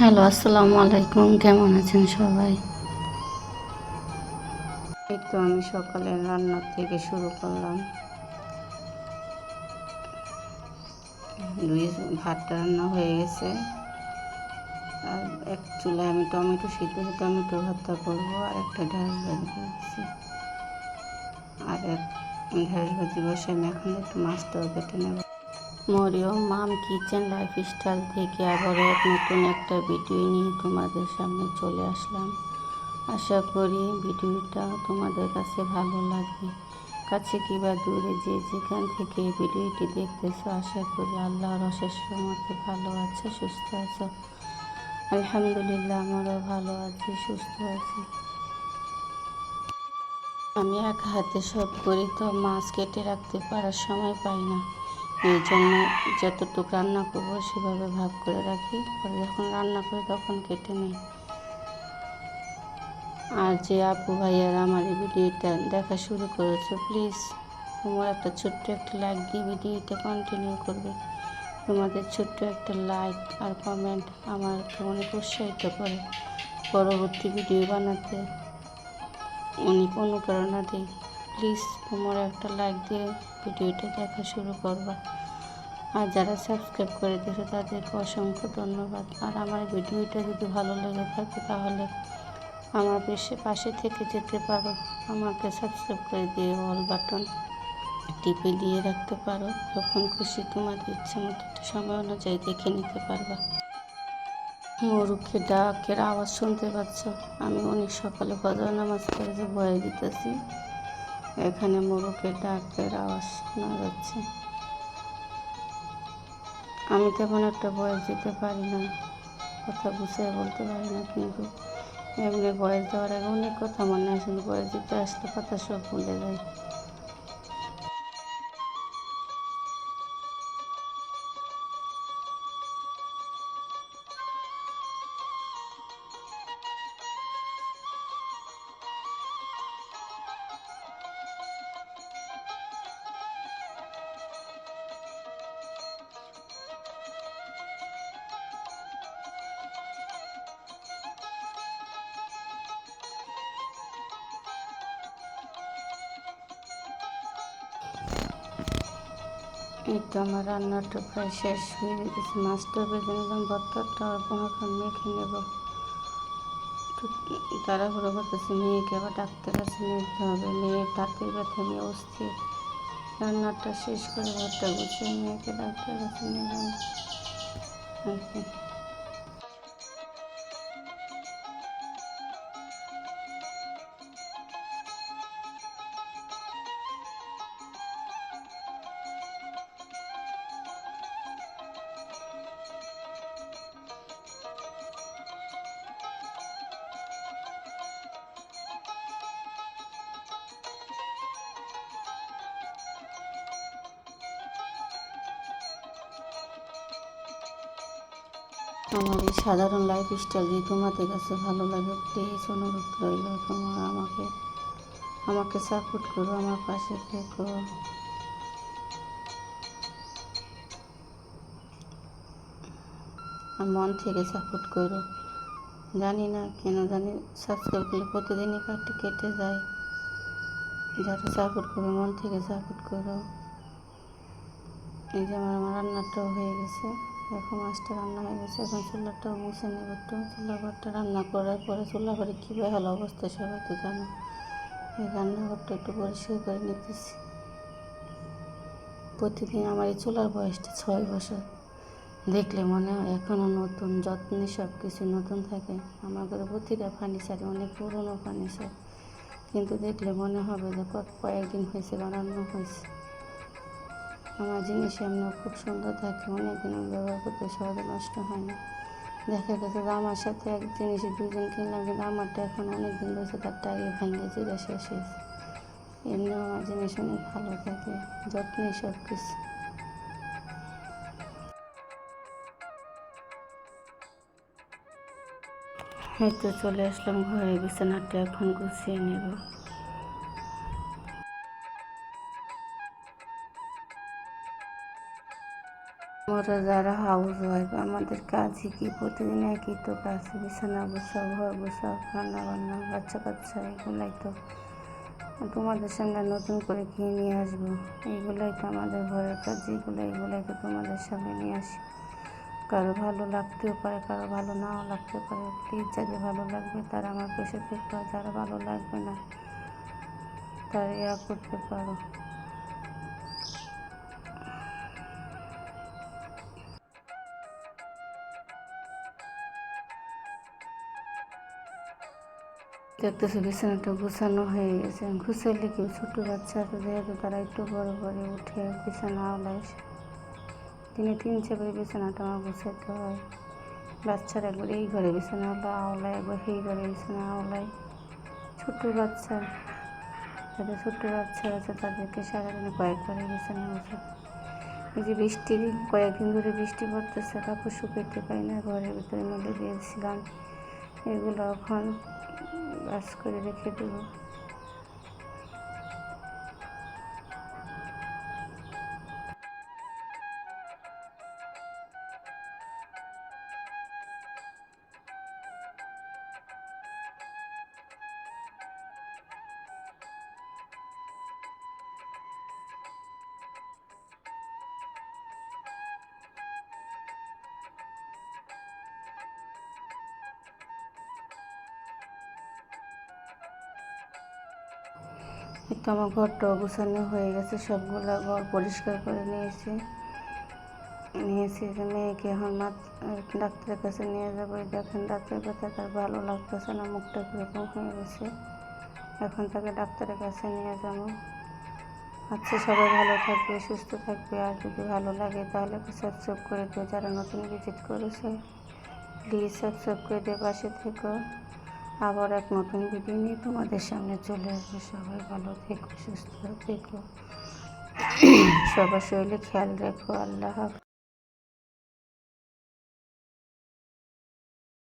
Hello, আসসালামু আলাইকুম। কেমন আছেন সবাই? এই তো আমি সকালে রান্না থেকে শুরু করলাম। দুই ভাতটা রান্না হয়ে গেছে। আর এক চুলায় আমি টমেটো সিদ্ধ টমেটো ভর্তা করব, আর একটা ঢেঁড়স ভাজি করেছি। আর এক ঢেঁড়স ভাজি বসে আমি এখন একটু মাছটাও কেটে নেব। মরিয়ম মাম কিচেন লাইফস্টাইল থেকে আবারও এক নতুন একটা ভিডিও নিয়ে তোমাদের সামনে চলে আসলাম। আশা করি ভিডিওটা তোমাদের কাছে ভালো লাগবে। কাছে কিংবা দূরে যে যেখান থেকে ভিডিওটি দেখতেছো, আশা করি আল্লাহর অশেষ মতে ভালো আছে, সুস্থ আছো। আলহামদুলিল্লাহ, আমারও ভালো আছি, সুস্থ আছি। আমি এক হাতে সব করি, তো মাছ কেটে রাখতে পারার সময় পাই না। এই জন্য যতটুকু রান্না করব সেভাবে ভাগ করে রাখি। পরে যখন রান্না করি তখন কেটে নিই। আর যে আপু ভাইয়ারা আমার এই ভিডিওটা দেখা শুরু করেছ প্লিজ তোমার একটা ছোট্ট একটা লাইক দিয়ে ভিডিওটা কন্টিনিউ করবে। তোমাদের ছোট্ট একটা লাইক আর কমেন্ট আমাকে অনেক উৎসাহিত করে। পরবর্তী ভিডিও বানাতে অনেক অনুপ্রেরণা দিই প্লিজ তোমার একটা লাইক দিয়ে ভিডিওটা দেখা শুরু করবা। আর যারা সাবস্ক্রাইব করে দিয়েছে তাদেরকে অসংখ্য ধন্যবাদ। আর আমার ভিডিওটা যদি ভালো লেগে থাকে তাহলে আমার বেশি পাশে থেকে যেতে পারো। আমাকে সাবস্ক্রাইব করে দিয়ে অল বাটন টিপে দিয়ে রাখতে পারো। যখন খুশি তোমাদের ইচ্ছে মতো সময় অনুযায়ী দেখে নিতে পারবা। মুরুখে ডাকের আওয়াজ শুনতে পাচ্ছ? আমি অনেক সকালে ফজর নামাজ পড়ে যে ভয়ে দিতেছি। এখানে মুরুখের ডাকের আওয়াজ শোনা যাচ্ছে। আমি তেমন একটা বয়স দিতে পারি না, কথা গুছিয়ে বলতে পারি না কিন্তু এমনি বয়স দেওয়ার আগে অনেক কথা মনে আসে বয়স দিতে আসলে কথা সব ভুলে যায়। এই তো আমার রান্নাটা প্রায় শেষ হয়ে গেছে। মাছটা বেঁধে নিলাম, ভর্তাটা অল্প এখন মেখে নেব। তাড়াহুড়ো করতেছি, মেয়েকে আবার ডাক্তার কাছে নিতে হবে। মেয়ে দাঁতের ব্যথা নিয়ে অস্থির। রান্নাটা শেষ করে ভর্তা গুছিয়ে মেয়েকে ডাক্তার কাছে নিলাম আর কি। আমার এই সাধারণ লাইফ স্টাইল যদি তোমাদের কাছে ভালো লাগে। প্লিজ অনুরোধ রইল তোমার আমাকে আমাকে সাপোর্ট করো, আমার পাশে থেকো। আর মন থেকে সাপোর্ট করো। জানি না কেন জানি সাবস্ক্রাইব করলে প্রতিদিনই কাটতে কেটে যায়। যারা সাপোর্ট করবে, মন থেকে সাপোর্ট করো। এই যে আমার আমার রান্নাটাও হয়ে গেছে। এখন মাছটা রান্না হয়ে গেছে। এখন চুলাটাও মুছে নেব। একটু চুলা ঘরটা রান্না করার পরে চুলা ঘরে কী ভালো অবস্থা সবাই তো জানো। এই রান্নাঘরটা একটু পরিষ্কার করে নিতেছি। প্রতিদিন আমার এই চুলার বয়সটা ছয় বছর। দেখলে মনে হয় এখনও নতুন, যত্নে সব কিছু নতুন থাকে। আমার ঘরে প্রতিটা ফার্নিচার অনেক পুরনো ফার্নিচার কিন্তু দেখলে মনে হবে যে কয়েকদিন হয়েছে বানানো হয়েছে। আমার জিনিস এমনিও খুব সুন্দর থাকে অনেক দিন আমি ব্যবহার করতে সহজে নষ্ট হয় না। দেখা গেছে যে আমার সাথে এক জিনিস দুজন কিনলাম, কিন্তু আমারটা এখন অনেক দিন রয়েছে তারটা আগে ভেঙে চিরে শেষ হয়েছে। আমার জিনিস অনেক ভালো থাকে যত্নে সব কিছু এই তো চলে আসলাম ঘরে, বিছানাটা এখন গুছিয়ে নেব। আমরা যারা হাউস ওয়াইফ, আমাদের কাজই কি প্রতিদিন একই তো কাজ, বিছানা গোছাও ঘর গোছাও রান্না বান্না, বাচ্চা কাচ্চা এগুলাই তো। তোমাদের সামনে নতুন করে কি নিয়ে আসব? এইগুলাই তো আমাদের ঘরের কাজ, যেগুলো এগুলাই তো তোমাদের সামনে নিয়ে আসি। কারও ভালো লাগতেও পারে, কারও ভালো নাও লাগতে পারে। প্লিজ, যাদের ভালো লাগবে তারা আমার পাশে থেকো যারা ভালো লাগবে না তারা ইয়া করতে পারো। দেখতেছি বিছানাটা গুছানো হয়ে গেছে। গুছাইলে কেউ ছোটো বাচ্চা যেহেতু তারা একটু বড় করে উঠে বিছানা আওলায় দিনে তিন চারবার বিছানাটা আমার গুছাইতে হয়। বাচ্চারা একবার এই ঘরে বিছানা আওলায় একবার সেই ঘরে বিছানা আওলায়। ছোটো বাচ্চা যাদের ছোটো বাচ্চা আছে তাদেরকে সারাদিনে কয়েকবারে বিছানা গুছাতে এই যে বৃষ্টি, কয়েকদিন ধরে বৃষ্টি পড়তেছে, কাপড় শুকাইতে পারি না, ঘরের ভিতরে মেলে দিয়েছিলাম এগুলো এখন বাস করে রেখে দেবো। তো আমার ঘরটাও গোছানো হয়ে গেছে, সবগুলো ঘর পরিষ্কার করে নিয়েছি। নিয়েছি যে মেয়েকে এখন ডাক্তারের কাছে নিয়ে যাব। দেখেন ডাক্তারের কাছে তার ভালো লাগতেছে না, মুখটা কীরকম হয়ে গেছে। এখন তাকে ডাক্তারের কাছে নিয়ে যাব। আচ্ছা সবাই ভালো থাকবে, সুস্থ থাকবে। আর যদি ভালো লাগে তাহলে সাবস্ক্রাইব করে দিও। যারা নতুন ভিজিট করেছে প্লিজ সাবস্ক্রাইব করে দিয়ে পাশে থেকো। আবার এক নতুন ভিডিও নিয়ে তোমাদের সামনে চলে আসবে। সবাই ভালো থেকো, সুস্থ থেকো। সবার শরীরে খেয়াল রাখো, আল্লাহ